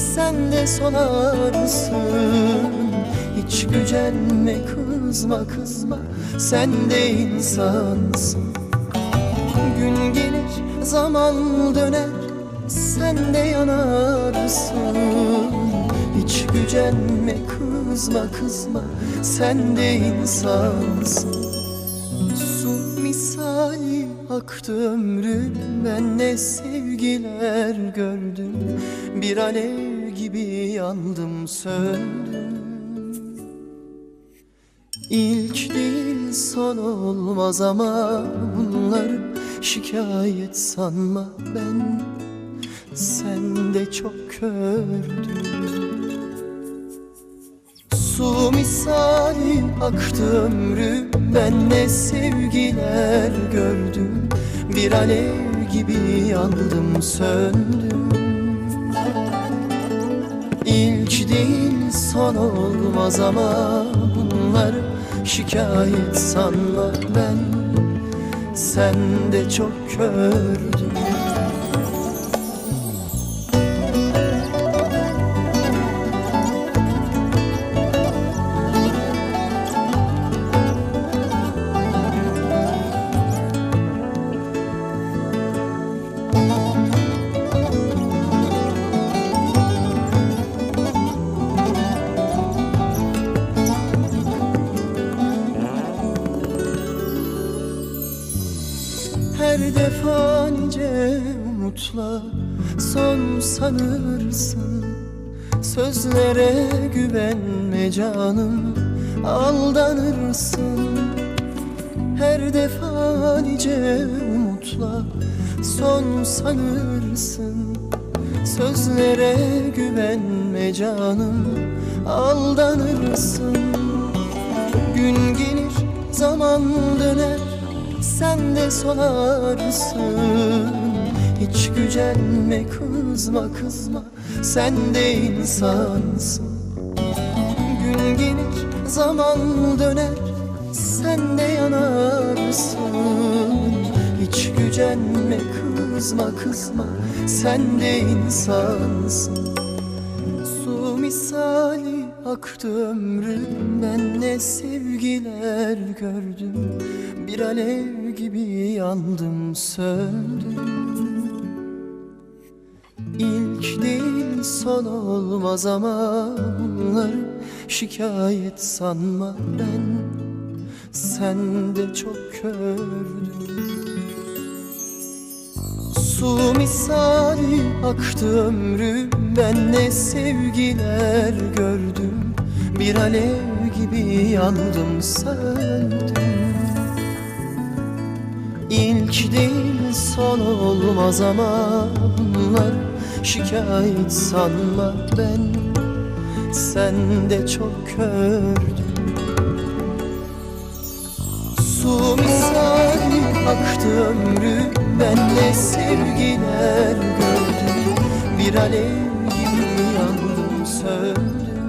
sen de solarsın. Hiç gücenme kızma kızma. Sen de insansın. Gün gelir zaman döner. Sen de yanarsın. Hiç gücenme kızma kızma. Sen de insansın. Su misali aktı ömrüm Ben ne sevgiler gördüm. Bir alev gibi yandım söndüm. İlk değil son olmaz ama Bunları şikayet sanma ben. Sen de çok kördün. Su misali aktı ömrüm Ben ne sevgiler gördüm. Bir alev gibi yandım söndüm Değil son olmaz ama Bunlar şikayet sanma. Ben Sen de çok kördün Her defa nice umutla son sanırsın. Sözlere güvenme canım aldanırsın. Her defa nice umutla son sanırsın. Sözlere güvenme canım aldanırsın. Gün gelir zaman döner sen de solarsın Hiç gücenme kızma kızma. Sen de insansın. Gün gelir zaman döner. Sen de yanarsın. Hiç gücenme kızma kızma. Sen de insansın aktı ömrüm Ben ne sevgiler gördüm. Bir alev gibi yandım söndüm İlk değil son olmaz ama Bunları şikayet sanma ben. Sen de çok kördün. Su misali aktı ömrüm Ben ne sevgiler gördüm Bir alev gibi yandım söndüm İlk değil son olmaz ama Bunlar şikayet sanma ben. Sen de çok kördün Su misali aktı ömrüm Ben ne sevgiler gördüm. Bir alev gibi yandım söndüm